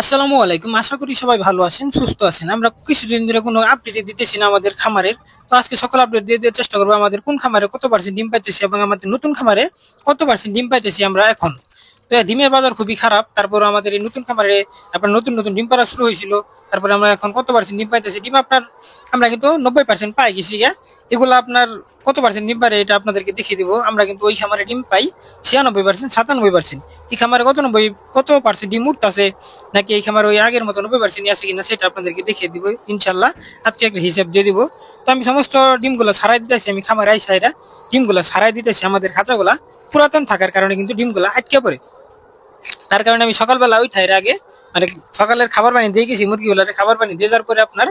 আসসালামু আলাইকুম। আশা করি সবাই ভালো আছেন, সুস্থ আছেন। আমরা কিছুদিন ধরে কোনো আপডেট দিতেছি না আমাদের খামারের। তো আজকে সকল আপডেট দিয়ে দেওয়ার চেষ্টা করব আমাদের কোন খামারে কত পার্সেন্ট ডিম পাইতেছি এবং আমাদের নতুন খামারে কত পার্সেন্ট ডিম পাইতেছি আমরা এখন। তো ডিমের বাজার খুবই খারাপ। তারপর আমাদের এই নতুন খামারে আপনার নতুন নতুন ডিম পাড়া শুরু হয়েছিল। তারপরে আমরা এখন কত পার্সেন্ট ডিম পাইতেছি? ডিম আপনার, আমরা কিন্তু নব্বই পার্সেন্ট পাই গেছি এগুলো আপনার কত পার্সেন্ট ডিম পারে এটা আপনাদেরকে দেখিয়ে দিব। আমরা কিন্তু ওই খামারে ডিম পাই ছিয়ানব্বই পার্সেন্ট সাতানব্বই পার্সেন্ট এই খামারে কত নব্বই, কত পার্সেন্ট ডিম উঠতেছে, নাকি এই খামারে ওই আগের মতো নব্বই পার্সেন্ট আছে কিনা সেটা আপনাদেরকে দেখিয়ে দিব ইনশাল্লাহ আজকে একটা হিসাব দিয়ে দিব। তো আমি সমস্ত ডিমগুলো ছাড়াই দিতেছি, আমি খামারে আই সাইরা ডিমগুলো ছাড়াই দিতেছি আমাদের খাঁচাগুলা। পুরাতন থাকার কারণে কিন্তু ডিমগুলো আটকে পড়ে। তার কারণে আমি সকালবেলা ওই ঠাইয়ের আগে মানে সকালের খাবার পানি দিয়ে গেছি, মুরগিগুলার খাবার পানি দিয়ে যাওয়ার পরে আপনার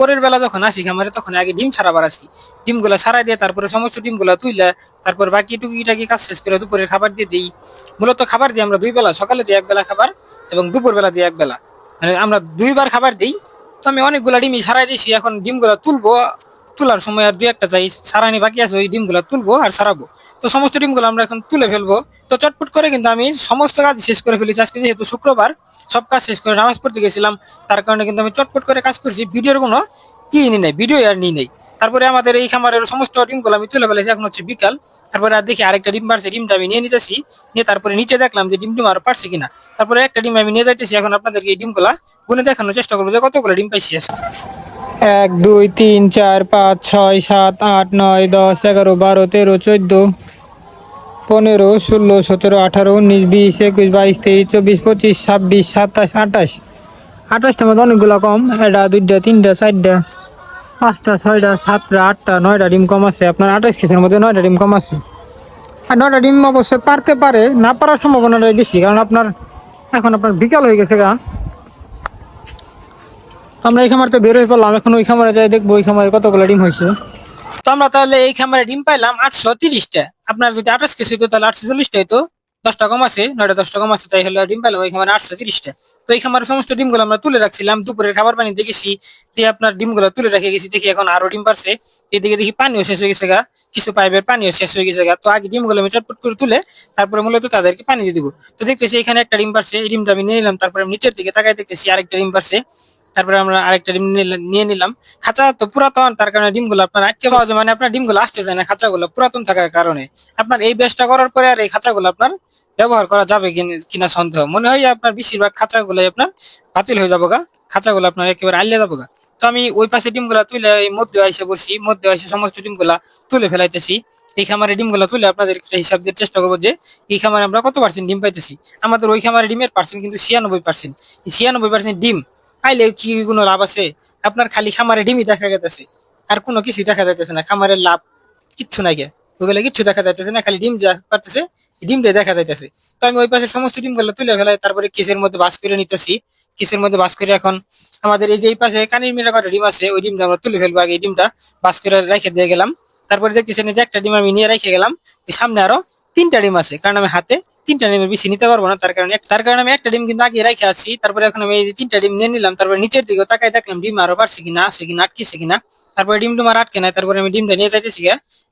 পরের বেলা যখন আসি খামারে, তখন আগে ডিম ছাড়াবার আসি। ডিমগুলা ছাড়াই দিয়ে তারপরে সমস্ত ডিমগুলা তুইলা, তারপর বাকি টুকিটাকি কাজ শেষ করে দুপুরের খাবার দিয়ে দিই। মূলত খাবার দিই আমরা দুই বেলা, সকালে দিই এক বেলা খাবার এবং দুপুর বেলা দিই এক বেলা। মানে আমরা দুইবার খাবার দিই, তো আমি অনেকগুলা ডিমই ছাড়াই দিয়েছি এখন ডিমগুলা তুলবো, তোলার সময় আর দুই একটা চাই সারানি বাকি আছে, ওই ডিমগুলা তুলবো আর সারাবো তো সমস্ত ডিমগুলো আমরা এখন তুলে ফেলব। তো চটপট করে কিন্তু আমি সমস্ত কাজ শেষ করে ফেলেছি। আজকে যেহেতু শুক্রবার, সব কাজ শেষ করে নামাজ পড়তে গেছিলাম, তার কারণে কিন্তু আমি চটপট করে কাজ করছি। ভিডিওর কোনো কি নি নেই ভিডিও আর নি নেই। তারপরে আমাদের এই খামারের সমস্ত ডিমগুলো আমি তুলে ফেলেছি। এখন হচ্ছে বিকাল। তারপরে আর দেখি আরেকটা ডিম পারছে ডিমটা আমি নিয়ে নিতেছি। নিয়ে তারপরে নিচে দেখলাম যে ডিম ডিম আরও পারছে কিনা। তারপরে একটা ডিম আমি নিয়ে যাইতেছি। এখন আপনাদেরকে এই ডিমগুলা গুনে দেখানোর চেষ্টা করব যে কতগুলো ডিম পাইছি। এক, দুই, তিন, চার, পাঁচ, ছয়, সাত, আট, নয়, দশ, এগারো, বারো, তেরো, চোদ্দ। পনেরো, ষোলো, সতেরো, আঠারো, উনিশ, বিশ, একুশ, বাইশ, তেইশ, চব্বিশ, পঁচিশ, ছাব্বিশ, সাতাশ, আঠাশ। আঠাশটার মধ্যে অনেকগুলো কম। এটা দুইটা, তিনটা, চারটা, পাঁচটা, ছয়টা, সাতটা, আটটা, নয়টা ডিম কম আছে। আপনার আঠাশ কেসের মধ্যে নয়টা ডিম কম আছে। আর নয়টা ডিম অবশ্যই পারতে পারে, না পারার সম্ভাবনাটাই বেশি, কারণ আপনার এখন আপনার বিকাল হয়ে গেছে গা। আমরা এই খামার তো বের হয়ে পড়লাম, এখন ওই খামারে যাই দেখব, ওই খামারে কতগুলো ডিম হয়েছে। তো আমরা তাহলে এই খামারে ডিম পাইলাম আটশো তিরিশটা। আপনার যদি আঠাশ কেজি হতো তাহলে আটশো চল্লিশটা হতো দশটা কম আছে, নয়টা দশটা কম আছে, তাই হলে ডিম পাইলাম ওই খামারে আটশো তিরিশটা। তো এই খামারের সমস্ত ডিমগুলো আমরা তুলে রাখছিলাম, দুপুরের খাবার পানি দেখেছি দিয়ে আপনার ডিমগুলো তুলে রেখে গেছি, দেখি এখন আরও ডিম পারছে এদিকে দেখি পানিও শেষ হয়ে গেছে গা, কিছু পাইপের পানিও শেষ হয়ে গেছে গা। তো আগে ডিমগুলো আমি চটপট করে তুলে তারপরে মূলত তাদেরকে পানি দিয়ে দিব। তো দেখতেছি এখানে একটা ডিম পারছে এই ডিমটা আমি নিয়ে নিলাম, তারপরে নিচের দিকে তাকাই দেখতেছি আরেকটা ডিম পারছে তারপরে আমরা আরেকটা ডিম নিয়ে নিলাম। খাঁচা তো পুরাতন, তার কারণে ডিমগুলো আপনার আটকে সহজে মানে আপনার ডিমগুলো আসতে চায় না, খাঁচাগুলো পুরাতন থাকার কারণে। আপনার এই ব্যাসটা করার পরে আর এই খাঁচাগুলো আপনার ব্যবহার করা যাবে কিনা সন্দেহ। মনে হয় আপনার বেশিরভাগ খাঁচাগুলো আপনার বাতিল হয়ে যাব গা খাঁচাগুলো আপনার একেবারে আলিয়ে যাব গা তো আমি ওই পাশে ডিমগুলা তুলে মধ্যে এসে বসছি, মধ্যে এসে সমস্ত ডিমগুলা তুলে ফেলাইতেছি। এই খামারে ডিমগুলা তুলে আপনাদের হিসাব দিয়ে চেষ্টা করব যে, এই খামারে আমরা কত পার্সেন্ট ডিম পাইতেছি? আমাদের ওই খামারে ডিমের পার্সেন্ট কিন্তু ছিয়ানব্বই পার্সেন্ট ছিয়ানব্বই পার্সেন্ট ডিম পাইলে কি কোনো লাভ আছে? আপনার খালি খামারে ডিমই দেখা যাইতেছে। আর কোনো কিছু দেখা যাইতেছে না। খামারের লাভ কিচ্ছু নাই গে। ওগুলো কিচ্ছু দেখা যাইতেছে না, খালি ডিম যা পারতেছে ডিমটা দেখা যাইতেছে। তো আমি ওই পাশে সমস্ত ডিমগুলো তুলে ফেলাই, তারপরে কিসের মধ্যে বাস করে নিতেছি। কিসের মধ্যে বাস করে এখন আমাদের এই যে এই পাশে কানির মিলা কটা ডিম আছে, ওই ডিমটা আমরা তুলে ফেলব আগে। ডিমটা বাস করে রেখে দিয়ে গেলাম। তারপরে দেখতেছেন যে একটা ডিম আমি নিয়ে রেখে গেলাম। সামনে আরও তিনটা ডিম আছে, কারণ আমি হাতে তিনটা ডিমের বেশি নিতে পারব না, তার কারণে তার কারণে আমি একটা ডিম কিন্তু আগে রেখে আছি তারপরে এখন আমি তিনটা ডিম নিয়ে নিলাম, তারপরে নিচের দিকে তাকাই দেখলাম ডিম আরও বাড়ছে কিনা আছে কিনা, আটকেছে কিনা। তারপরে ডিম টুম আর আটকে নাই, তারপরে আমি ডিমটা নিয়ে যাইতেছি।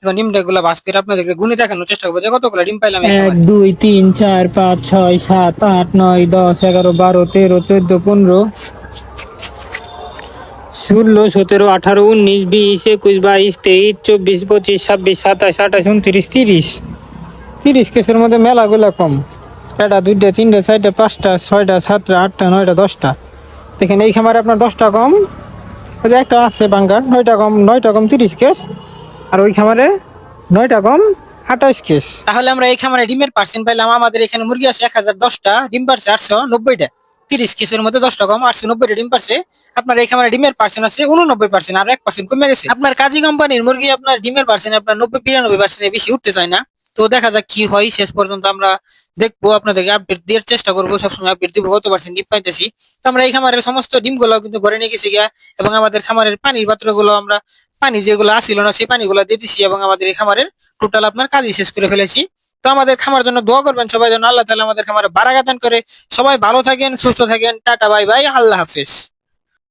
এখন ডিমটা গুলা বাস করে আপনাদেরকে গুনে দেখানোর চেষ্টা করব যে কতগুলো ডিম পাইলাম এক, দুই, তিন, চার, পাঁচ, ছয়, সাত, আট, নয়, দশ, এগারো, বারো, তেরো, চোদ্দ, পনেরো, ষোলো, সতেরো, আঠারো, উনিশ, বিশ, একুশ, বাইশ, তেইশ, চব্বিশ, পঁচিশ, ছাব্বিশ, সাতাশ, আঠাশ, উনত্রিশ, তিরিশ। তিরিশ কেসের মধ্যে মেলাগুলো কম। এটা দুইটা, তিনটা, চারটা, পাঁচটা, ছয়টা, সাতটা, আটটা, নয়টা, দশটা। দেখেন, এই খামারে আপনার দশটা কম। ওই যে একটা আছে বাঙ্গার, নয়টা কম নয়টা কম তিরিশ কেস। আর ওই খামারে নয়টা কম আঠাশ কেস। তাহলে আমরা এই খামারে ডিমের পার্সেন্ট পাইলাম। আমাদের এখানে মুরগি আছে এক হাজার দশটা, ডিম পারছে আটশো নব্বইটা। তিরিশ কেসের মধ্যে দশটা কম, আটশো নব্বইটা ডিম পারছে। আপনার এই খামারে ডিমের পার্সেন্ট আছে উননব্বই পার্সেন্ট, আর এক পার্সেন্ট কমে গেছে। আপনার কাজী কোম্পানির মুরগি আপনার ডিমের পার্সেন্ট আপনার নব্বই, বিরানব্বই পার্সেন্ট বেশি উঠতে চায় না। তো দেখা যাক কি হয়। শেষ পর্যন্ত আমরা দেখব, আপনাদেরকে আপডেট দেওয়ার চেষ্টা করব। সবসময় আপডেট দিব, কত পার্সেন্ট ডিম পাইতেছি। তো আমরা এই খামারের সমস্ত ডিমগুলো কিন্তু ঘরে নিয়ে গেছি গিয়া, এবং আমাদের খামারের পানির পাত্রগুলো আমরা, পানি যেগুলো আসিল না, সেই পানিগুলো দিয়ে দিছি, এবং আমাদের এই খামারের টোটাল আপনার কাজই শেষ করে ফেলেছি। তো আমাদের খামার জন্য দোয়া করবেন সবাই যেন আল্লাহ তাআলা আমাদের খামারে বারাগাতান করে। সবাই ভালো থাকেন, সুস্থ থাকেন, টাটা, বাই বাই, আল্লাহ হাফেজ।